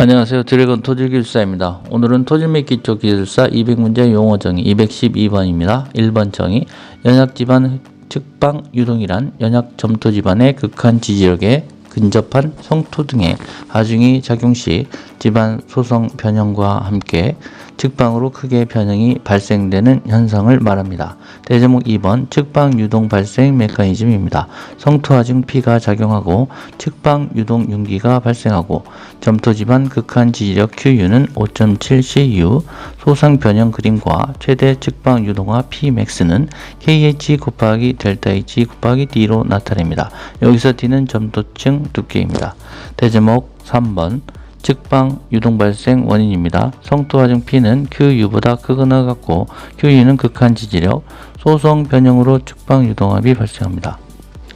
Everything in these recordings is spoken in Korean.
안녕하세요. 드래곤 토질기술사입니다. 오늘은 토질 및 기초기술사 200문제 용어 정의 212번입니다. 1번 정의 연약 지반 측방 유동이란 연약 점토 지반의 극한 지지력에 근접한 성토 등의 하중이 작용 시 지반 소성 변형과 함께 측방으로 크게 변형이 발생되는 현상을 말합니다. 대제목 2번 측방 유동 발생 메커니즘입니다. 성토하중 P가 작용하고 측방 유동 윤기가 발생하고 점토 지반 극한 지지력 QU는 5.7 CU 소상 변형 그림과 최대 측방 유동화 Pmax는 KH 곱하기 델타 H 곱하기 D로 나타냅니다. 여기서 D는 점토층 두께입니다. 대제목 3번 측방 유동 발생 원인입니다. 성토 하중 P는 QU보다 크거나 같고 QU는 극한 지지력, 소성 변형으로 측방 유동합이 발생합니다.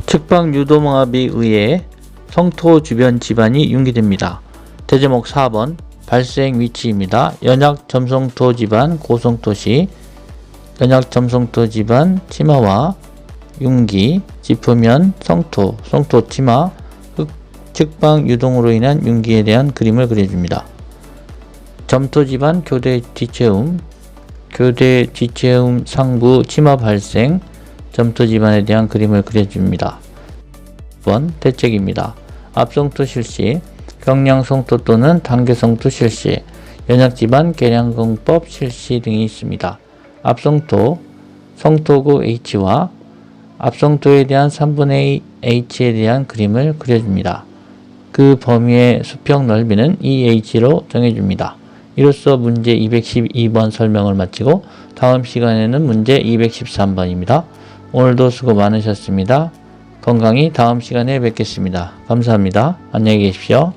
측방 유동합에 의해 성토 주변 지반이 융기됩니다. 대제목 4번 발생 위치입니다. 연약 점성토 지반 고성토 시 연약 점성토 지반 치마와 융기 짚으면 성토, 성토 치마, 흑, 측방 유동으로 인한 융기에 대한 그림을 그려줍니다. 점토 지반 교대 뒤채움, 교대 뒤채움 상부 치마 발생, 점토 지반에 대한 그림을 그려줍니다. 1번 대책입니다. 앞성토 실시, 경량성토 또는 단계성토 실시, 연약지반 계량공법 실시 등이 있습니다. 앞성토, 성토구 H와 앞성토에 대한 3분의 H에 대한 그림을 그려줍니다. 그 범위의 수평 넓이는 EH로 정해줍니다. 이로써 문제 212번 설명을 마치고 다음 시간에는 문제 213번입니다. 오늘도 수고 많으셨습니다. 건강히 다음 시간에 뵙겠습니다. 감사합니다. 안녕히 계십시오.